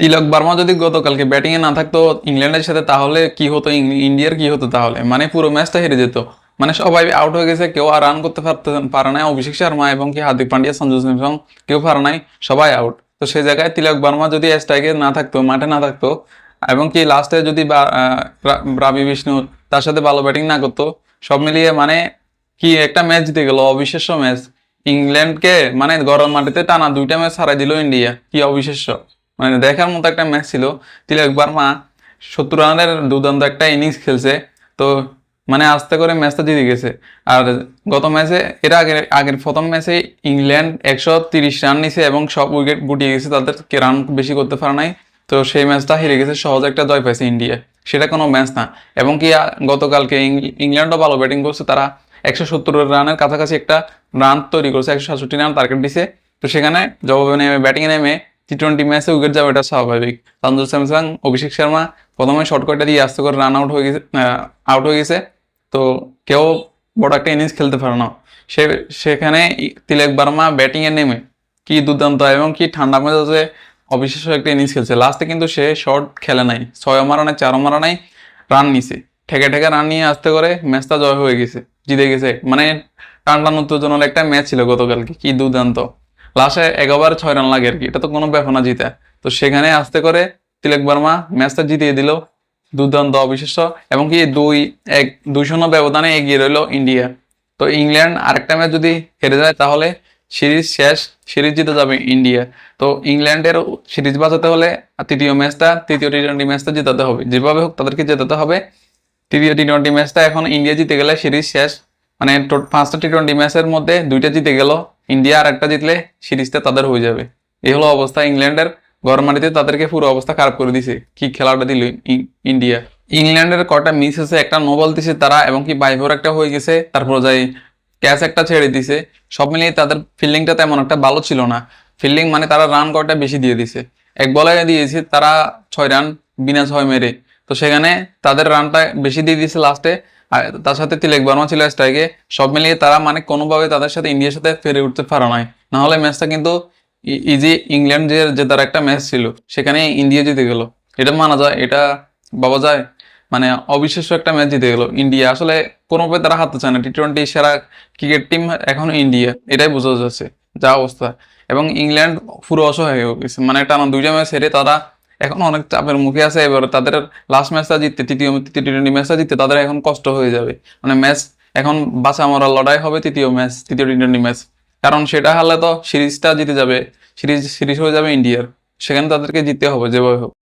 তিলক Burma যদি গতকালকে batting এ না থাকতো ইংল্যান্ডের সাথে, তাহলে কি হতো ইন্ডিয়ার কি হতো তাহলে? মানে পুরো ম্যাচটা হেরে যেত। মানে সবাই আউট হয়ে গেছে, কেউ আর রান করতে পারে না অভিষেক শর্মা এবং কি হার্দিক পান্ডিয়া, সঞ্জু স্যামসং কেউ পারে নাই, সবাই আউট তো সেই জায়গায় তিলক বার্মা যদি স্ট্রাইকে না থাকতো, মাঠে না থাকতো, এবং কি লাস্টে যদি রাবি বিষ্ণু তার সাথে ভালো ব্যাটিং না করতো, সব মিলিয়ে মানে কি একটা ম্যাচ জিতে গেল, অবিশ্বাস্য ম্যাচ ইংল্যান্ডকে মানে গরম মাটিতে টানা দুইটা ম্যাচ হারাই দিল ইন্ডিয়া। কি অবিশ্বাস্য। মানে দেখার মতো একটা ম্যাচ ছিল। তিলক বার্মা সত্তর রানের দুর্দান্ত একটা ইনিংস খেলছে। তো মানে আস্তে করে ম্যাচটা জিতে গেছে। আর গত ম্যাচে এর আগের আগের প্রথম ম্যাচে ইংল্যান্ড একশো তিরিশ রান নিছে এবং সব উইকেট গুটিয়ে গেছে। তাদেরকে রান বেশি করতে পারে নাই। তো সেই ম্যাচটা হেরে গেছে। সহজ একটা জয় পাইছে ইন্ডিয়া সেটা কোনো ম্যাচ না। এবং কি গতকালকে ইংল্যান্ডও ভালো ব্যাটিং করছে। তারা একশো সত্তর রানের কাছাকাছি একটা রান তৈরি করছে। একশো সাতষট্টি রান টার্গেট দিছে। তো সেখানে জবাবে নেমে ব্যাটিংয়ে নেমে টি টোয়েন্টি ম্যাচে উইকেট যাবে, এটা স্বাভাবিক। সঞ্জু স্যামসাং, অভিষেক শর্মা, প্রথমে শর্ট কয়টা দিয়ে আস্তে করে রান আউট হয়ে গেছে আউট হয়ে গেছে। তো কেউ বড় একটা ইনিংস খেলতে পারে না। সে, সেখানে তিলক বার্মা ব্যাটিংয়ে নেমে, কি দুর্দান্ত, এবং কি ঠান্ডা মেজাজে অবিশ্বাস্য একটা ইনিংস খেলছে। লাস্টে কিন্তু সে শর্ট খেলে নাই, ছয় মারা নাই চারও মারা নাই রান নিছে। ঠেকে ঠেকে রান নিয়ে আসতে করে ম্যাচটা জয় হয়ে গেছে, জিতে গেছে। মানে টান টান উত্তেজনার একটা ম্যাচ ছিল গতকালকে, কি দুর্দান্ত। লাস্টে এগারো ছয় রান লাগে আর কি। এটা তো কোনো ব্যাপার না জিতে। তো সেখানে আসতে করে তিলক বর্মা ম্যাচটা জিতিয়ে দিল। দুর্দান্ত অবিশ্বাস্য। এবং কি দুই, এক, দুই শূন্য ব্যবধানে এগিয়ে রইল ইন্ডিয়া। তো ইংল্যান্ড আরেকটা ম্যাচ যদি হেরে যায় তাহলে সিরিজ শেষ, সিরিজ জিতে যাবে ইন্ডিয়া। তো ইংল্যান্ডের সিরিজ বাঁচাতে হলে তৃতীয় ম্যাচটা, তৃতীয় টি টোয়েন্টি ম্যাচটা জেতাতে হবে। যেভাবে হোক তাদেরকে জেতাতে হবে। তৃতীয় টি টোয়েন্টি ম্যাচটা এখন ইন্ডিয়া জিতে গেলে সিরিজ শেষ। মানে পাঁচটা টি টোয়েন্টি ম্যাচের মধ্যে দুইটা জিতে গেল। ইন্ডিয়া আর একটা জিতলে সিরিজটা তাদের হয়ে যাবে। এই হলো অবস্থা ইংল্যান্ডের। গরম মাটিতে তাদেরকে পুরো অবস্থা খারাপ করে দিছে। কি খেলাটা দিল ইন্ডিয়া? ইংল্যান্ডের কটা মিস হয়েছে একটা নো বল দিছে তারা এবং কি বাইভর একটা হয়ে গেছে। তারপর যাই ক্যাচ একটা ছেড়ে দিছে। সব মিলিয়ে তাদের ফিল্ডিংটা তেমন একটা ভালো ছিল না। ফিল্ডিং মানে তারা রান কয়টা বেশি দিয়ে দিছে। এক বলে দিয়েছে তারা ছয় রান বিনা ছয় মেরে। তো সেখানে তাদের রানটা বেশি দিয়ে দিয়েছে লাস্টে তার সাথে তিলেক বর্মা ছিল স্ট্রাইকে সব মিলিয়ে তারা মানে কোনোভাবে তাদের সাথে ইন্ডিয়ার সাথে ফেরে উঠতে পারা নাই। না হলে ম্যাচটা কিন্তু ইজি ইংল্যান্ড যে জেতার একটা ম্যাচ ছিল, সেখানে ইন্ডিয়া জিতে গেল। এটা মানা যায়, এটা বাবা যায়। মানে অবিশ্বাস্য একটা ম্যাচ জিতে গেল ইন্ডিয়া। আসলে কোনোভাবে তারা হারতে চায় না। টি টোয়েন্টি সেরা ক্রিকেট টিম এখন ইন্ডিয়া, এটাই বোঝা যাচ্ছে যা অবস্থা। এবং ইংল্যান্ড পুরো অসহায় হয়ে গেছে। মানে টানা দুইটা ম্যাচ হেরে তারা এখন অনেক চাপের মুখে আছে, এবার তাদের লাস্ট ম্যাচটা জিততে, তৃতীয় তৃতীয় টি টোয়েন্টি ম্যাচটা জিততে তাদের এখন কষ্ট হয়ে যাবে। মানে ম্যাচ এখন বাঁচা মরা লড়াই হবে তৃতীয় ম্যাচ তৃতীয় টি টোয়েন্টি ম্যাচ কারণ সেটা হারলে তো সিরিজটা জিতে যাবে, সিরিজ সিরিজ হয়ে যাবে ইন্ডিয়ার। সেখানে তাদেরকে জিততে হবে যেভাবে হোক।